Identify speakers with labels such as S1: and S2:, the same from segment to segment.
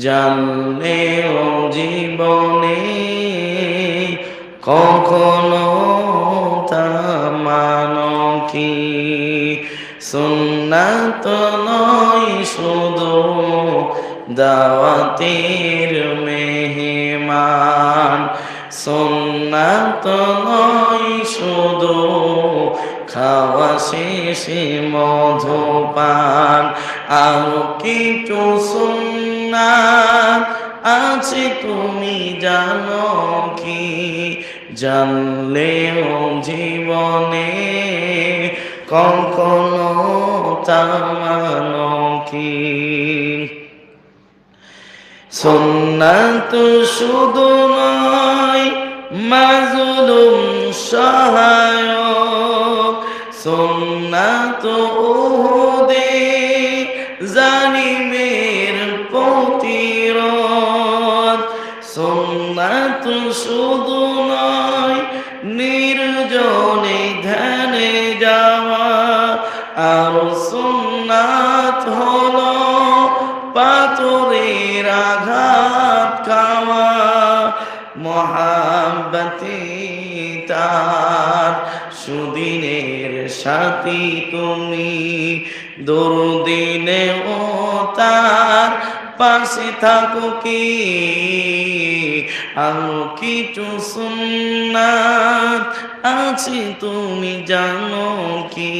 S1: জানলেও জীবনে কখনো তা কি? সুন্নাত নয়, শুধু দাওয়াতের মেহমান। সুন্নাত নয়, শুধু খাওয়া শেষে মধুপান। আর কিছু সুন্নাত আছে তুমি জানো কি? জানলেও জীবনে কখনো তামানো কি? সুন্নাত শুধু নয়, মাজলুম সহায়ক। সুন্নাত উহুদে জালিমের প্রতিরোধ। সুন্নাত শুধু নয়, নির্জনে ধ্যানে যাওয়া। আর সুন্নাত হলো পাথরের আঘাত খাওয়া। মহাব্বতি তার, সুদিনের সাথী তুমি দুর্দিনে ও তার পাশে থাকো কি? আরও কিছু সুন্নাত আছে তুমি জানো কি?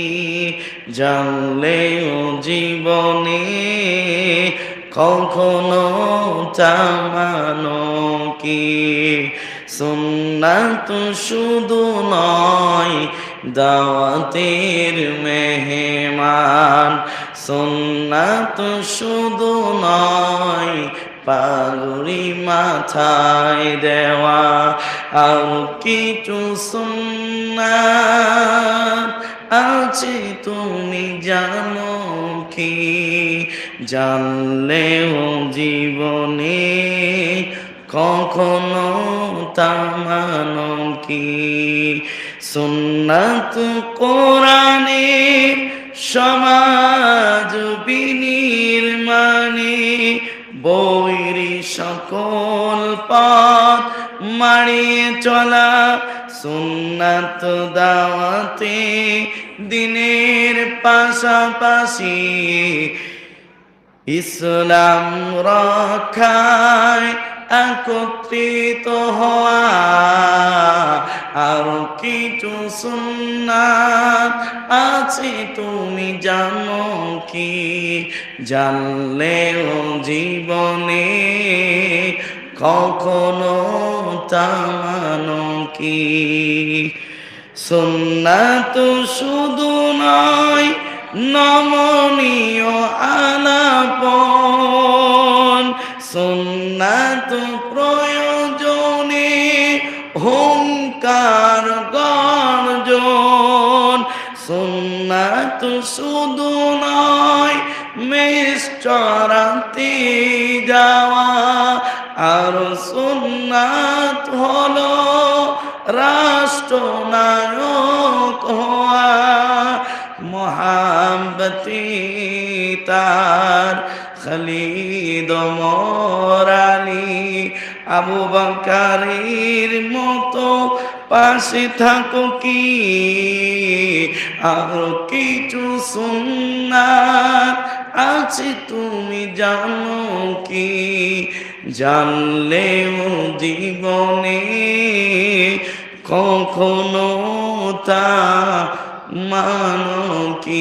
S1: জানলেও জীবনে কখনো চামানো কি? সুন্নাত শুধু নয়, দাওয়াতের মেহমান। সুন্নাত শুধু নয় পাগুড়ি মাথায় দেওয়া আর কিছু সুন্নাত আছে, তুমি জানো কি? জানলেও জীবনে কখনো তামানো কি? সুন্নাত কোরআনে সমাজ বিনির্মাণে বৈরি সকল পথ মারিয়ে চলা, সুন্নাত দাওয়াতে দিনের পাশাপাশি ইসলাম রক্ষায় একত্রিত হওয়া, আর কিছু সুন্নাত আছে তুমি জানো কি? জানলেও জীবনে কখনো তামানো কি? সুন্নাত শুধু নয়, নমনীয় আলাপন। সুন্নাত প্রয়োজনে হুঙ্কার গর্জন। সুন্নাত শুধু নয় মিশ্চরাতে যাওয়া রাষ্ট্রনায়ক হওয়া মহাব্বতি তার খালিদ মরালি আবু বাকারির মতো পাশে থাকো কি আর কিছু সুন্নাত আছে তুমি জানো কি জানলেও জীবনে কখনো তা মানো কি?